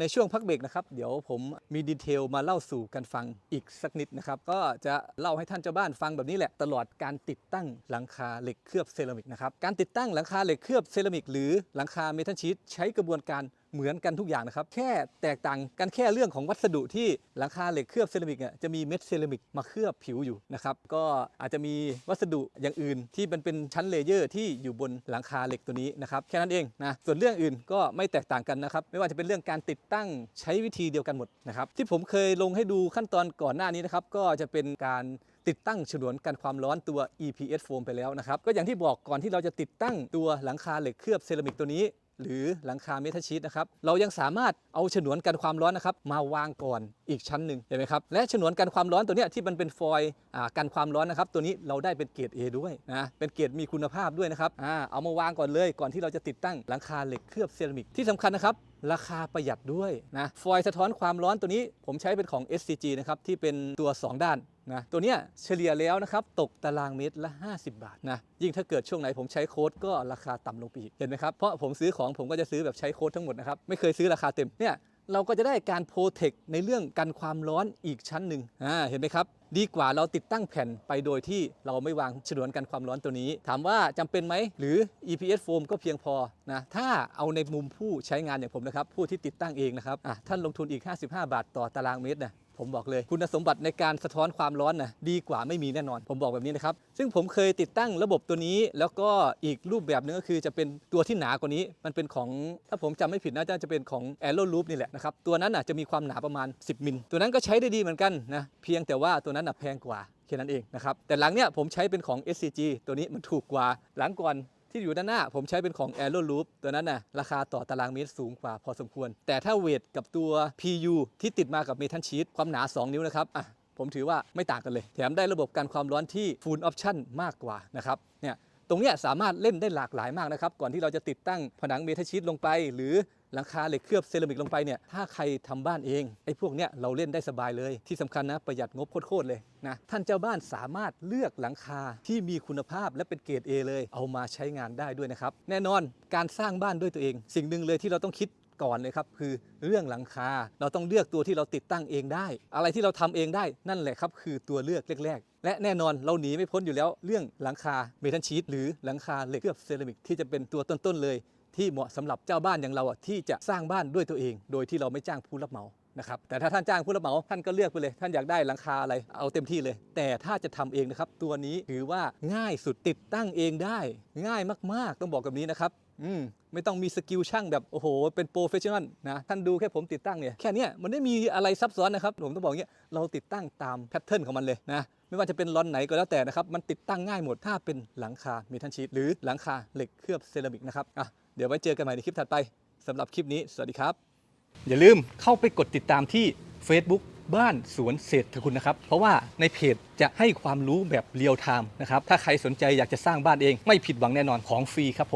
ในช่วงพักเบรกนะครับ เดี๋ยวผมมีดีเทลมาเล่าสู่กันฟังอีกสักนิดนะครับ ก็จะเล่าให้ท่านเจ้าบ้านฟังแบบนี้แหละ ตลอดการติดตั้งหลังคาเหล็กเคลือบเซรามิกนะครับ การติดตั้งหลังคาเหล็กเคลือบเซรามิกหรือหลังคาเมทัลชีตใช้กระบวนการ เหมือนกันทุกอย่างนะครับ แค่แตกต่างกันแค่เรื่องของวัสดุที่หลังคาเหล็กเคลือบเซรามิกเนี่ยจะมีเม็ดเซรามิกมาเคลือบผิวอยู่นะครับก็อาจจะมีวัสดุอย่างอื่นที่มันเป็นชั้นเลเยอร์ที่อยู่บนหลังคาเหล็กตัวนี้นะครับแค่นั้นเองนะส่วนเรื่องอื่นก็ไม่แตกต่างกันนะครับไม่ว่าจะเป็นเรื่องการติดตั้งใช้วิธีเดียวกันหมดนะครับที่ผมเคยลงให้ดูขั้นตอนก่อนหน้านี้นะครับก็จะเป็นการติดตั้งฉนวนกันความร้อนตัว EPS foam ไปแล้วนะครับก็อย่างที่บอกก่อนที่เราจะติดตั้งตัวหลังคาเหล็กเคลือบเซรามิกตัวนี้ หรือหลังคาเมทัลชีตนะครับ เรายังสามารถเอาฉนวนกันความร้อนนะครับ มาวางก่อนอีกชั้นหนึ่งเห็นไหมครับ และฉนวนกันความร้อนตัวนี้ที่มันเป็นฟอยล์กันความร้อนนะครับ ตัวนี้เราได้เป็นเกรด A ด้วยนะเป็นเกรดมีคุณภาพด้วยนะครับอเอามาวางก่อนเลยก่อนที่เราจะติดตั้งหลังคาเหล็กเคลือบเซรามิกที่สำคัญนะครับราคาประหยัดด้วยนะฟอยล์สะท้อนความร้อนตัวนี้ ผมใช้เป็นของ SCG นะครับที่เป็นตัว 2 ด้าน นะตัวเนี้ยเฉลี่ยแล้วนะครับตกตารางเมตรละ 50 บาทนะยิ่งถ้าเกิดช่วงไหนผมใช้โค้ดก็ราคาต่ำลงไปอีกเห็นไหมครับเพราะผมซื้อของผมก็จะซื้อแบบใช้โค้ดทั้งหมดนะครับไม่เคยซื้อราคาเต็มเนี่ยเราก็จะได้การโปรเทคในเรื่องกันความร้อนอีกชั้นหนึ่งอ่าเห็นไหมครับ ดีกว่าเราติดตั้งแผ่นไปโดยที่เราไม่วางฉนวนกันความร้อนตัวนี้ ถามว่าจำเป็นไหม หรือ EPS foam ก็เพียงพอนะถ้าเอาในมุมผู้ใช้งานอย่างผมนะครับ ผู้ที่ติดตั้งเองนะครับอะท่านลงทุนอีก 55 บาทต่อตารางเมตรนะ ผมบอกเลยคุณสมบัติในการสะท้อนความร้อนนะดีกว่าไม่มีแน่นอน ผมบอกแบบนี้นะครับ ซึ่งผมเคยติดตั้งระบบตัวนี้ แล้วก็อีกรูปแบบหนึงก็คือจะเป็นตัวที่หนากว่านี้ มันเป็นของถ้าผมจำไม่ผิดน่าจะเป็นของ a e r o Loop นี่แหละนะครับ ตัวนั้นน่ะจะมีความหนาประมาณ 10 มิล ตัวนั้นก็ใช้ได้ดีเหมือนกันนะเพียงแต่ว่าตัวนั้นน่ะแพงกว่าแค่นั้นเองนะครับแต่หลังเนี้ยผมใช้เป็นของ SCG ตัวนี้มันถูกกว่าหลังก่อน ที่อยู่ด้านหน้าผมใช้เป็นของ Aero Loop ตัวนั้นน่ะราคาต่อตารางเมตรสูงกว่าพอสมควร แต่ถ้าเวทกับตัว PU ที่ติดมากับเมทัลชีตความหนา 2 นิ้วนะครับอะผมถือว่าไม่ต่างกันเลย แถมได้ระบบการความร้อนที่ Full Option มากกว่านะครับเนี่ยตรงนี้สามารถเล่นได้หลากหลายมากนะครับ ก่อนที่เราจะติดตั้งผนังเมทัลชีตลงไป หรือ หลังคาเหล็กเคลือบเซรามิกลงไปเนี่ยถ้าใครทำบ้านเองไอ้พวกเนี้ยเราเล่นได้สบายเลย ที่สำคัญนะประหยัดงบโคตรเลยนะท่านเจ้าบ้านสามารถเลือกหลังคาที่มีคุณภาพและเป็นเกรด A เลย เอามาใช้งานได้ด้วยนะครับแน่นอนการสร้างบ้านด้วยตัวเอง สิ่งหนึ่งเลยที่เราต้องคิดก่อนเลยครับคือเรื่องหลังคาเราต้องเลือกตัวที่เราติดตั้งเองได้ อะไรที่เราทำเองได้นั่นแหละครับคือตัวเลือกแรกๆและแน่นอนเราหนีไม่พ้นอยู่แล้วเรื่องหลังคาเมทัลชีตหรือหลังคาเหล็กเคลือบเซรามิกที่จะเป็นตัวต้น ๆ เลย ที่เหมาะสำหรับเจ้าบ้านอย่างเราที่จะสร้างบ้านด้วยตัวเอง โดยที่เราไม่จ้างผู้รับเหมานะครับแต่ถ้าท่านจ้างผู้รับเหมาท่านก็เลือกไปเลย ท่านอยากได้หลังคาอะไรเอาเต็มที่เลย แต่ถ้าจะทำเองนะครับ ตัวนี้ถือว่าง่ายสุดติดตั้งเองได้ ง่ายมากๆ ต้องบอกแบบนี้นะครับอืมไม่ต้องมีสกิลช่างแบบโอ้โห เป็นโปรเฟชชั่นอลนะท่านดูแค่ผมติดตั้งเนี่ยแค่นี้มันไม่มีอะไรซับซ้อนนะครับผมต้องบอกอย่างเงี้ยเราติดตั้งตามแพทเทิร์นของมันเลยนะไม่ว่าจะเป็นลอนไหนก็แล้วแต่นะครับมันติดตั้งง่ายหมดถ้าเป็นหลังคาเมทัลชีตหรือหลังคาเหล็กเคลือบเซรามิกนะครับอะ เดี๋ยวไว้เจอกันใหม่ในคลิปถัดไปสำหรับคลิปนี้ สวัสดีครับ อย่าลืมเข้าไปกดติดตามที่ Facebook บ้านสวนเศรษฐคุณนะครับ เพราะว่าในเพจจะให้ความรู้แบบเรียลไทม์นะครับ ถ้าใครสนใจอยากจะสร้างบ้านเอง ไม่ผิดหวังแน่นอนของฟรีครับผม